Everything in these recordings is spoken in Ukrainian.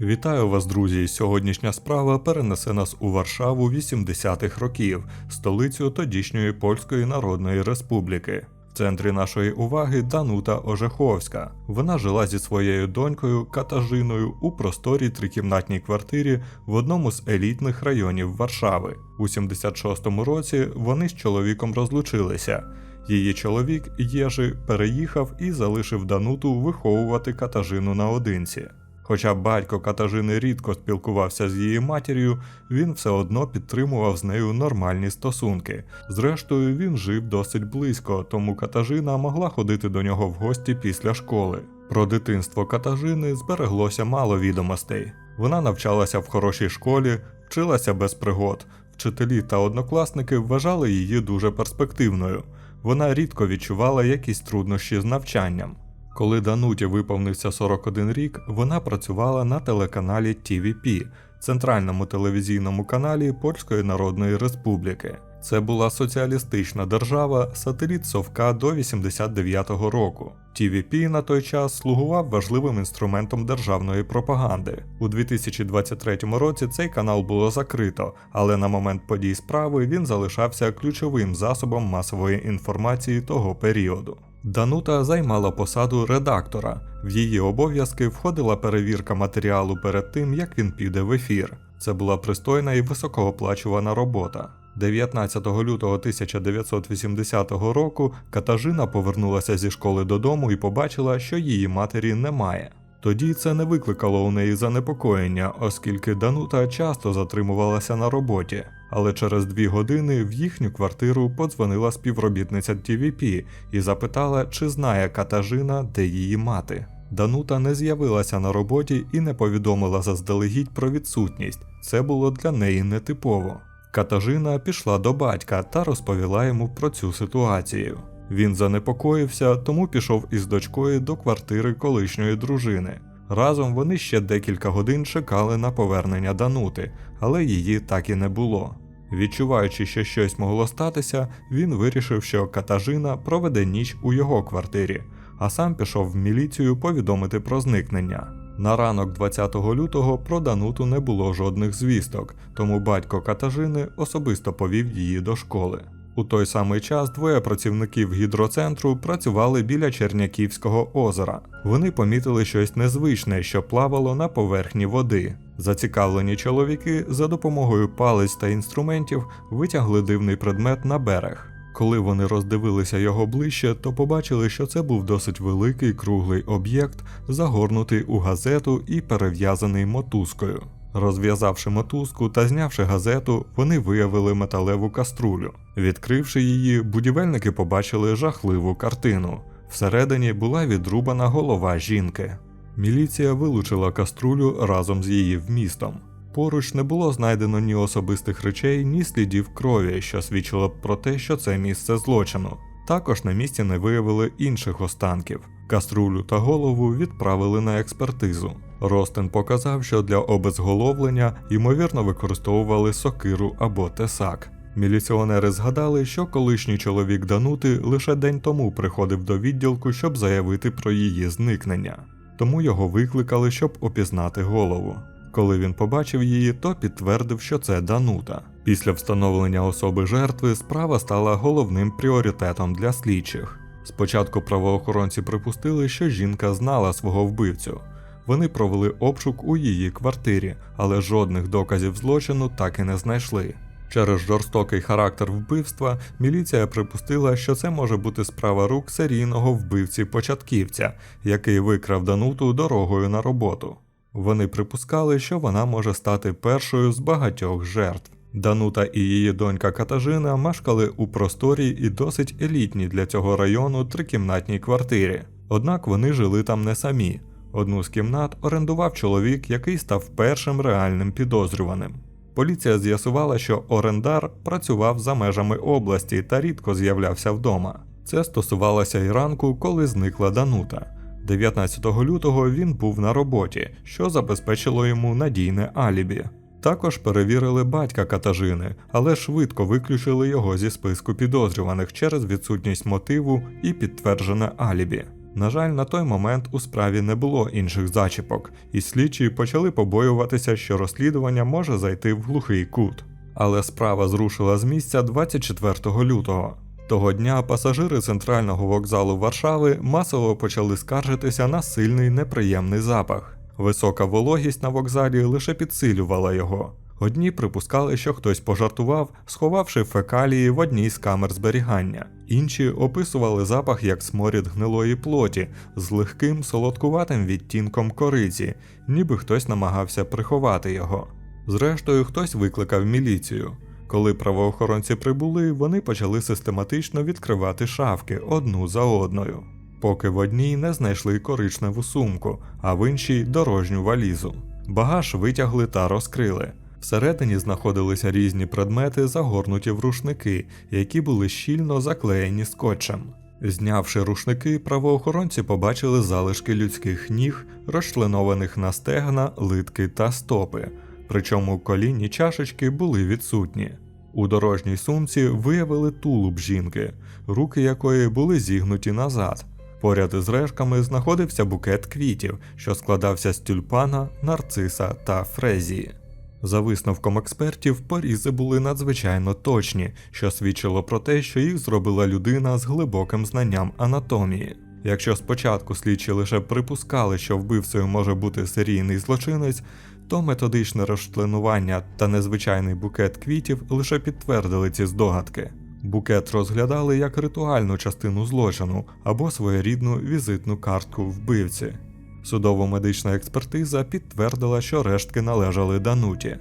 Вітаю вас, друзі! Сьогоднішня справа перенесе нас у Варшаву 80-х років, столицю тодішньої Польської Народної Республіки. В центрі нашої уваги Данута Ожеховська. Вона жила зі своєю донькою Катажиною у просторій трикімнатній квартирі в одному з елітних районів Варшави. У 76-му році вони з чоловіком розлучилися. Її чоловік Єжи переїхав і залишив Дануту виховувати Катажину наодинці. Хоча батько Катажини рідко спілкувався з її матір'ю, він все одно підтримував з нею нормальні стосунки. Зрештою, він жив досить близько, тому Катажина могла ходити до нього в гості після школи. Про дитинство Катажини збереглося мало відомостей. Вона навчалася в хорошій школі, вчилася без пригод. Вчителі та однокласники вважали її дуже перспективною. Вона рідко відчувала якісь труднощі з навчанням. Коли Дануті виповнився 41 рік, вона працювала на телеканалі TVP, центральному телевізійному каналі Польської Народної Республіки. Це була соціалістична держава, сателіт Совка до 89-го року. TVP на той час слугував важливим інструментом державної пропаганди. У 2023 році цей канал було закрито, але на момент подій справи він залишався ключовим засобом масової інформації того періоду. Данута займала посаду редактора. В її обов'язки входила перевірка матеріалу перед тим, як він піде в ефір. Це була пристойна і високооплачувана робота. 19 лютого 1980 року Катажина повернулася зі школи додому і побачила, що її матері немає. Тоді це не викликало у неї занепокоєння, оскільки Данута часто затримувалася на роботі. Але через дві години в їхню квартиру подзвонила співробітниця TVP і запитала, чи знає Катажина, де її мати. Данута не з'явилася на роботі і не повідомила заздалегідь про відсутність. Це було для неї нетипово. Катажина пішла до батька та розповіла йому про цю ситуацію. Він занепокоївся, тому пішов із дочкою до квартири колишньої дружини. Разом вони ще декілька годин чекали на повернення Данути, але її так і не було. Відчуваючи, що щось могло статися, він вирішив, що Катажина проведе ніч у його квартирі, а сам пішов в міліцію повідомити про зникнення. На ранок 20 лютого про Дануту не було жодних звісток, тому батько Катажини особисто повів її до школи. У той самий час двоє працівників гідроцентру працювали біля Черняківського озера. Вони помітили щось незвичне, що плавало на поверхні води. Зацікавлені чоловіки за допомогою палець та інструментів витягли дивний предмет на берег. Коли вони роздивилися його ближче, то побачили, що це був досить великий круглий об'єкт, загорнутий у газету і перев'язаний мотузкою. Розв'язавши мотузку та знявши газету, вони виявили металеву каструлю. Відкривши її, будівельники побачили жахливу картину. Всередині була відрубана голова жінки. Міліція вилучила каструлю разом з її вмістом. Поруч не було знайдено ні особистих речей, ні слідів крові, що свідчило б про те, що це місце злочину. Також на місці не виявили інших останків. Каструлю та голову відправили на експертизу. Ростин показав, що для обезголовлення ймовірно використовували сокиру або тесак. Міліціонери згадали, що колишній чоловік Данути лише день тому приходив до відділку, щоб заявити про її зникнення, тому його викликали, щоб опізнати голову. Коли він побачив її, то підтвердив, що це Данута. Після встановлення особи жертви справа стала головним пріоритетом для слідчих. Спочатку правоохоронці припустили, що жінка знала свого вбивцю. Вони провели обшук у її квартирі, але жодних доказів злочину так і не знайшли. Через жорстокий характер вбивства міліція припустила, що це може бути справа рук серійного вбивці-початківця, який викрав Дануту дорогою на роботу. Вони припускали, що вона може стати першою з багатьох жертв. Данута і її донька Катажина мешкали у просторій і досить елітній для цього району трикімнатній квартирі. Однак вони жили там не самі. Одну з кімнат орендував чоловік, який став першим реальним підозрюваним. Поліція з'ясувала, що орендар працював за межами області та рідко з'являвся вдома. Це стосувалося й ранку, коли зникла Данута. 19 лютого він був на роботі, що забезпечило йому надійне алібі. Також перевірили батька Катажини, але швидко виключили його зі списку підозрюваних через відсутність мотиву і підтверджене алібі. На жаль, на той момент у справі не було інших зачіпок, і слідчі почали побоюватися, що розслідування може зайти в глухий кут. Але справа зрушила з місця 24 лютого. Того дня пасажири центрального вокзалу Варшави масово почали скаржитися на сильний неприємний запах. Висока вологість на вокзалі лише підсилювала його. Одні припускали, що хтось пожартував, сховавши фекалії в одній з камер зберігання. Інші описували запах як сморід гнилої плоті з легким солодкуватим відтінком кориці, ніби хтось намагався приховати його. Зрештою, хтось викликав міліцію. Коли правоохоронці прибули, вони почали систематично відкривати шафки одну за одною, поки в одній не знайшли коричневу сумку, а в іншій дорожню валізу. Багаж витягли та розкрили. Всередині знаходилися різні предмети, загорнуті в рушники, які були щільно заклеєні скотчем. Знявши рушники, правоохоронці побачили залишки людських ніг, розчленованих на стегна, литки та стопи, причому колінні чашечки були відсутні. У дорожній сумці виявили тулуб жінки, руки якої були зігнуті назад. Поряд із решками знаходився букет квітів, що складався з тюльпана, нарциса та фрезії. За висновком експертів, порізи були надзвичайно точні, що свідчило про те, що їх зробила людина з глибоким знанням анатомії. Якщо спочатку слідчі лише припускали, що вбивцею може бути серійний злочинець, то методичне розчленування та незвичайний букет квітів лише підтвердили ці здогадки. Букет розглядали як ритуальну частину злочину або своєрідну візитну картку вбивці. Судово-медична експертиза підтвердила, що рештки належали Дануті.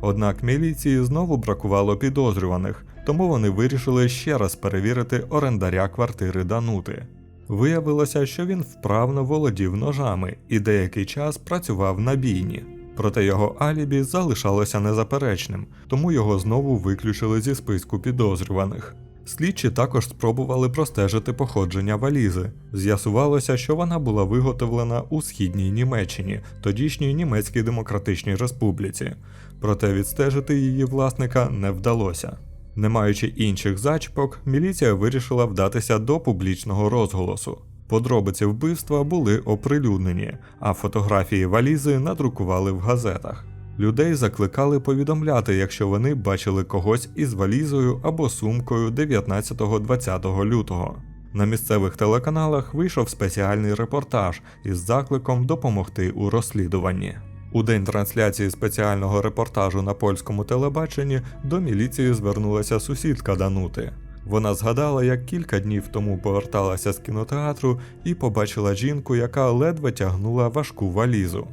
Однак міліції знову бракувало підозрюваних, тому вони вирішили ще раз перевірити орендаря квартири Данути. Виявилося, що він вправно володів ножами і деякий час працював на бійні. Проте його алібі залишалося незаперечним, тому його знову виключили зі списку підозрюваних. Слідчі також спробували простежити походження валізи. З'ясувалося, що вона була виготовлена у східній Німеччині, тодішній Німецькій Демократичній Республіці. Проте відстежити її власника не вдалося. Не маючи інших зачіпок, міліція вирішила вдатися до публічного розголосу. Подробиці вбивства були оприлюднені, а фотографії валізи надрукували в газетах. Людей закликали повідомляти, якщо вони бачили когось із валізою або сумкою 19-20 лютого. На місцевих телеканалах вийшов спеціальний репортаж із закликом допомогти у розслідуванні. У день трансляції спеціального репортажу на польському телебаченні до міліції звернулася сусідка Данути. Вона згадала, як кілька днів тому поверталася з кінотеатру і побачила жінку, яка ледве тягнула важку валізу.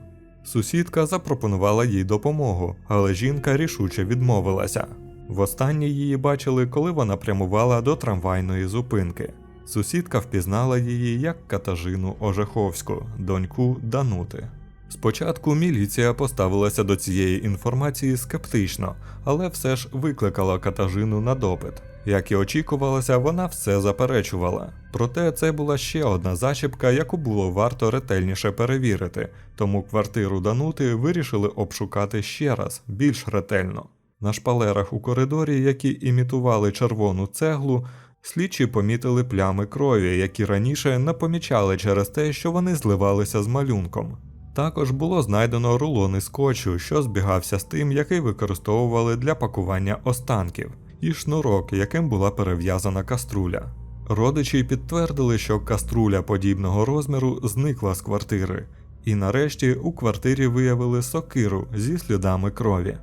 Сусідка запропонувала їй допомогу, але жінка рішуче відмовилася. Востаннє її бачили, коли вона прямувала до трамвайної зупинки. Сусідка впізнала її як Катажину Ожеховську, доньку Данути. Спочатку міліція поставилася до цієї інформації скептично, але все ж викликала Катажину на допит. Як і очікувалося, вона все заперечувала. Проте це була ще одна зачіпка, яку було варто ретельніше перевірити, тому квартиру Данути вирішили обшукати ще раз, більш ретельно. На шпалерах у коридорі, які імітували червону цеглу, слідчі помітили плями крові, які раніше не помічали через те, що вони зливалися з малюнком. Також було знайдено рулони скотчу, що збігався з тим, який використовували для пакування останків, і шнурок, яким була перев'язана каструля. Родичі підтвердили, що каструля подібного розміру зникла з квартири, і нарешті у квартирі виявили сокиру зі слідами крові.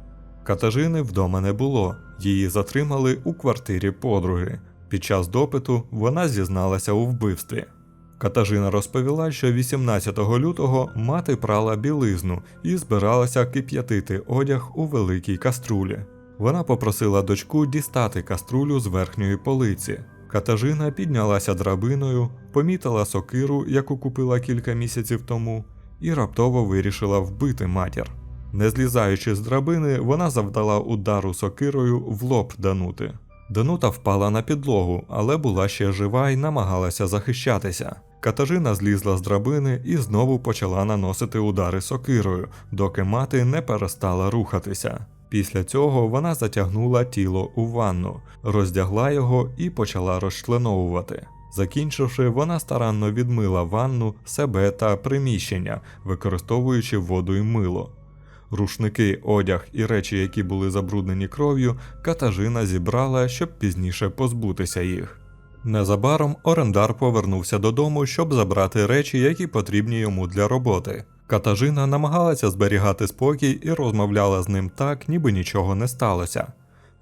Катажини вдома не було, її затримали у квартирі подруги. Під час допиту вона зізналася у вбивстві. Катажина розповіла, що 18 лютого мати прала білизну і збиралася кип'ятити одяг у великій каструлі. Вона попросила дочку дістати каструлю з верхньої полиці. Катажина піднялася драбиною, помітила сокиру, яку купила кілька місяців тому, і раптово вирішила вбити матір. Не злізаючи з драбини, вона завдала удару сокирою в лоб Данути. Данута впала на підлогу, але була ще жива і намагалася захищатися. Катажина злізла з драбини і знову почала наносити удари сокирою, доки мати не перестала рухатися. Після цього вона затягнула тіло у ванну, роздягла його і почала розчленовувати. Закінчивши, вона старанно відмила ванну, себе та приміщення, використовуючи воду і мило. Рушники, одяг і речі, які були забруднені кров'ю, Катажина зібрала, щоб пізніше позбутися їх. Незабаром орендар повернувся додому, щоб забрати речі, які потрібні йому для роботи. Катажина намагалася зберігати спокій і розмовляла з ним так, ніби нічого не сталося.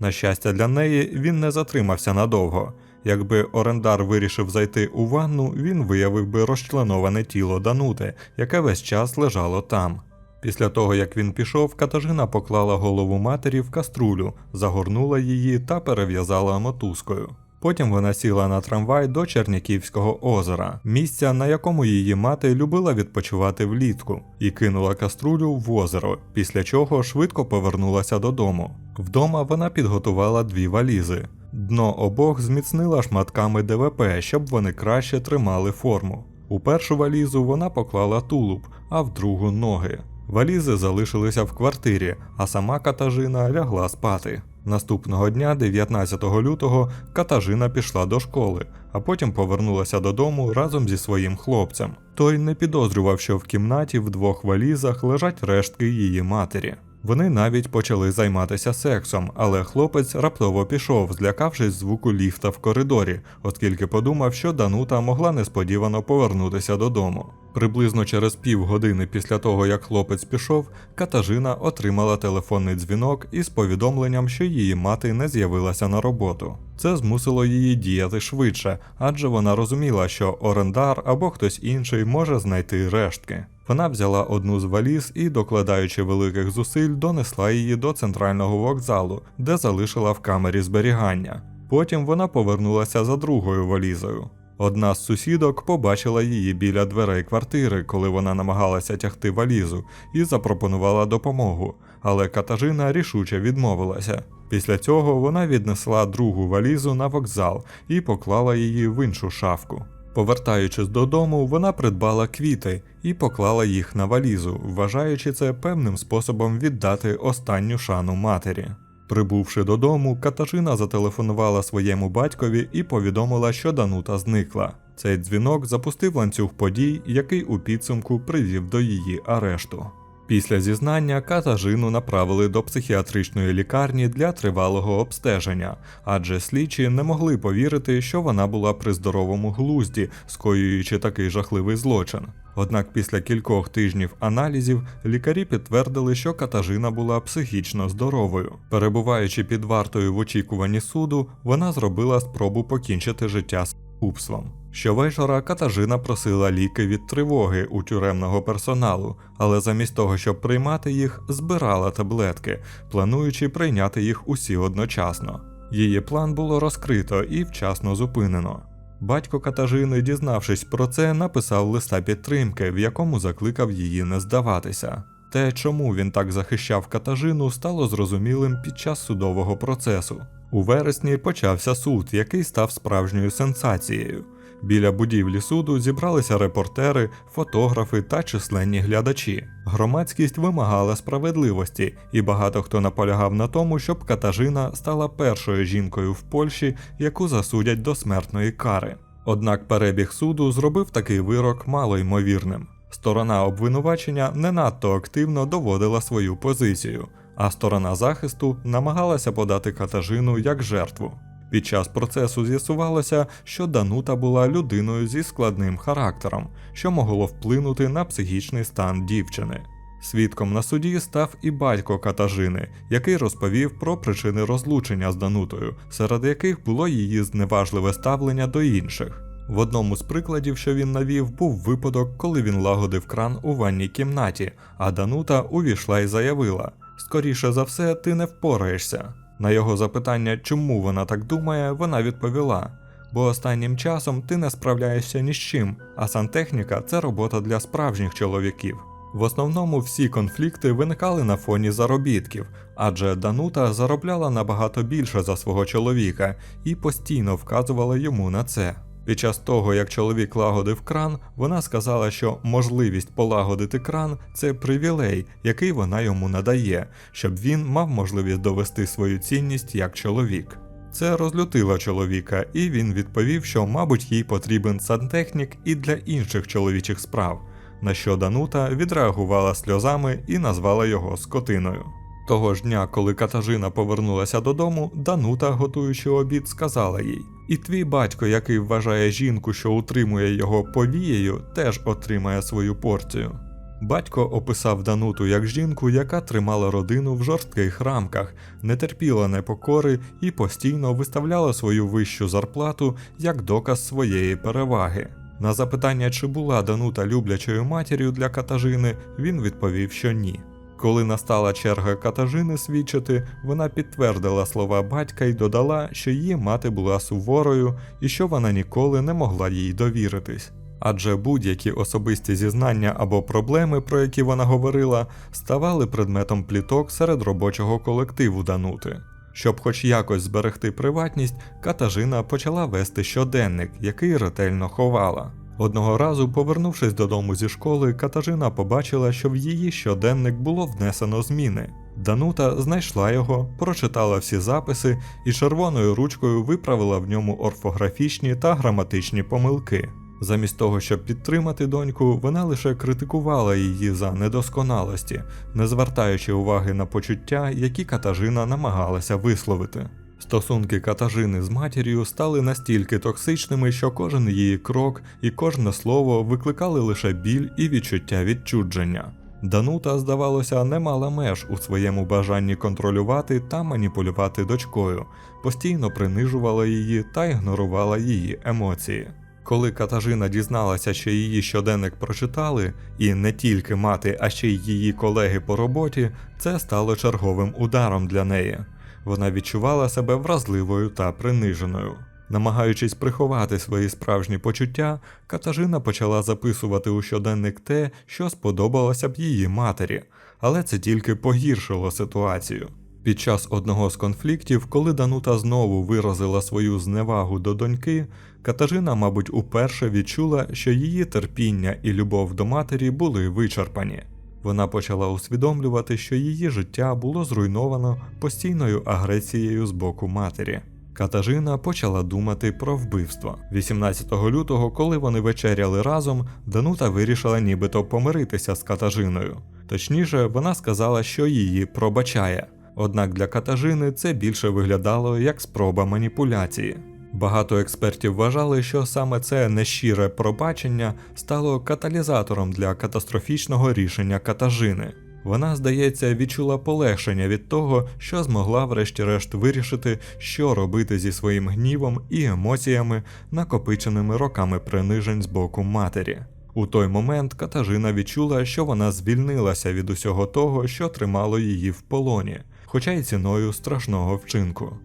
На щастя для неї, він не затримався надовго. Якби орендар вирішив зайти у ванну, він виявив би розчленоване тіло Данути, яке весь час лежало там. Після того, як він пішов, Катажина поклала голову матері в каструлю, загорнула її та перев'язала мотузкою. Потім вона сіла на трамвай до Черняківського озера, місця, на якому її мати любила відпочивати влітку, і кинула каструлю в озеро, після чого швидко повернулася додому. Вдома вона підготувала дві валізи. Дно обох зміцнила шматками ДВП, щоб вони краще тримали форму. У першу валізу вона поклала тулуб, а в другу ноги. Валізи залишилися в квартирі, а сама Катажина лягла спати. Наступного дня, 19 лютого, Катажина пішла до школи, а потім повернулася додому разом зі своїм хлопцем. Той не підозрював, що в кімнаті в двох валізах лежать рештки її матері. Вони навіть почали займатися сексом, але хлопець раптово пішов, злякавшись звуку ліфта в коридорі, оскільки подумав, що Данута могла несподівано повернутися додому. Приблизно через півгодини після того, як хлопець пішов, Катажина отримала телефонний дзвінок із повідомленням, що її мати не з'явилася на роботу. Це змусило її діяти швидше, адже вона розуміла, що орендар або хтось інший може знайти рештки. Вона взяла одну з валіз і, докладаючи великих зусиль, донесла її до центрального вокзалу, де залишила в камері зберігання. Потім вона повернулася за другою валізою. Одна з сусідок побачила її біля дверей квартири, коли вона намагалася тягти валізу, і запропонувала допомогу, але Катажина рішуче відмовилася. Після цього вона віднесла другу валізу на вокзал і поклала її в іншу шафку. Повертаючись додому, вона придбала квіти і поклала їх на валізу, вважаючи це певним способом віддати останню шану матері. Прибувши додому, Катажина зателефонувала своєму батькові і повідомила, що Данута зникла. Цей дзвінок запустив ланцюг подій, який у підсумку привів до її арешту. Після зізнання Катажину направили до психіатричної лікарні для тривалого обстеження, адже слідчі не могли повірити, що вона була при здоровому глузді, скоюючи такий жахливий злочин. Однак після кількох тижнів аналізів лікарі підтвердили, що Катажина була психічно здоровою. Перебуваючи під вартою в очікуванні суду, вона зробила спробу покінчити життя з купством. Щовечора Катажина просила ліки від тривоги у тюремного персоналу, але замість того, щоб приймати їх, збирала таблетки, плануючи прийняти їх усі одночасно. Її план було розкрито і вчасно зупинено. Батько Катажини, дізнавшись про це, написав листа підтримки, в якому закликав її не здаватися. Те, чому він так захищав Катажину, стало зрозумілим під час судового процесу. У вересні почався суд, який став справжньою сенсацією. Біля будівлі суду зібралися репортери, фотографи та численні глядачі. Громадськість вимагала справедливості, і багато хто наполягав на тому, щоб Катажина стала першою жінкою в Польщі, яку засудять до смертної кари. Однак перебіг суду зробив такий вирок малоймовірним. Сторона обвинувачення не надто активно доводила свою позицію, а сторона захисту намагалася подати Катажину як жертву. Під час процесу з'ясувалося, що Данута була людиною зі складним характером, що могло вплинути на психічний стан дівчини. Свідком на суді став і батько Катажини, який розповів про причини розлучення з Данутою, серед яких було її зневажливе ставлення до інших. В одному з прикладів, що він навів, був випадок, коли він лагодив кран у ванній кімнаті, а Данута увійшла і заявила: Скоріше за все, ти не впораєшся. На його запитання, чому вона так думає, вона відповіла: бо останнім часом ти не справляєшся ні з чим, а сантехніка це робота для справжніх чоловіків. В основному всі конфлікти виникали на фоні заробітків, адже Данута заробляла набагато більше за свого чоловіка і постійно вказувала йому на це. Під час того, як чоловік лагодив кран, вона сказала, що можливість полагодити кран це привілей, який вона йому надає, щоб він мав можливість довести свою цінність як чоловік. Це розлютило чоловіка, і він відповів, що, мабуть, їй потрібен сантехнік і для інших чоловічих справ, на що Данута відреагувала сльозами і назвала його скотиною. Того ж дня, коли Катажина повернулася додому, Данута, готуючи обід, сказала їй: І твій батько, який вважає жінку, що утримує його повією, теж отримає свою порцію. Батько описав Дануту як жінку, яка тримала родину в жорстких рамках, не терпіла непокори і постійно виставляла свою вищу зарплату як доказ своєї переваги. На запитання, чи була Данута люблячою матір'ю для Катажини, він відповів, що ні. Коли настала черга Катажини свідчити, вона підтвердила слова батька і додала, що її мати була суворою і що вона ніколи не могла їй довіритись. Адже будь-які особисті зізнання або проблеми, про які вона говорила, ставали предметом пліток серед робочого колективу Данути. Щоб хоч якось зберегти приватність, Катажина почала вести щоденник, який ретельно ховала. Одного разу, повернувшись додому зі школи, Катажина побачила, що в її щоденник було внесено зміни. Данута знайшла його, прочитала всі записи і червоною ручкою виправила в ньому орфографічні та граматичні помилки. Замість того, щоб підтримати доньку, вона лише критикувала її за недосконалості, не звертаючи уваги на почуття, які Катажина намагалася висловити. Стосунки Катажини з матір'ю стали настільки токсичними, що кожен її крок і кожне слово викликали лише біль і відчуття відчудження. Данута, здавалося, не мала меж у своєму бажанні контролювати та маніпулювати дочкою, постійно принижувала її та ігнорувала її емоції. Коли Катажина дізналася, що її щоденник прочитали, і не тільки мати, а ще й її колеги по роботі, це стало черговим ударом для неї. Вона відчувала себе вразливою та приниженою. Намагаючись приховати свої справжні почуття, Катажина почала записувати у щоденник те, що сподобалося б її матері, але це тільки погіршило ситуацію. Під час одного з конфліктів, коли Данута знову виразила свою зневагу до доньки, Катажина, мабуть, уперше відчула, що її терпіння і любов до матері були вичерпані. Вона почала усвідомлювати, що її життя було зруйновано постійною агресією з боку матері. Катажина почала думати про вбивство. 18 лютого, коли вони вечеряли разом, Данута вирішила нібито помиритися з Катажиною. Точніше, вона сказала, що її пробачає. Однак для Катажини це більше виглядало як спроба маніпуляції. Багато експертів вважали, що саме це нещире пробачення стало каталізатором для катастрофічного рішення Катажини. Вона, здається, відчула полегшення від того, що змогла врешті-решт вирішити, що робити зі своїм гнівом і емоціями, накопиченими роками принижень з боку матері. У той момент Катажина відчула, що вона звільнилася від усього того, що тримало її в полоні, хоча й ціною страшного вчинку.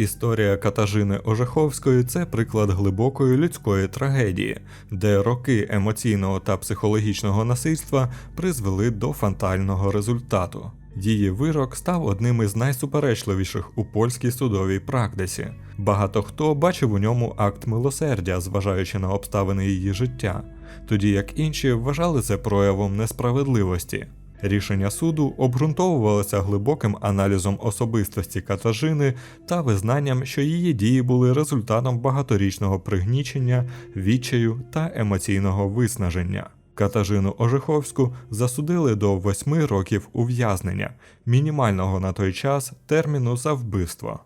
Історія Катажини Ожеховської це приклад глибокої людської трагедії, де роки емоційного та психологічного насильства призвели до фатального результату. Її вирок став одним із найсуперечливіших у польській судовій практиці. Багато хто бачив у ньому акт милосердя, зважаючи на обставини її життя, тоді як інші вважали це проявом несправедливості. Рішення суду обґрунтовувалося глибоким аналізом особистості Катажини та визнанням, що її дії були результатом багаторічного пригнічення, відчаю та емоційного виснаження. Катажину Ожиховську засудили до восьми років ув'язнення, мінімального на той час терміну за вбивство.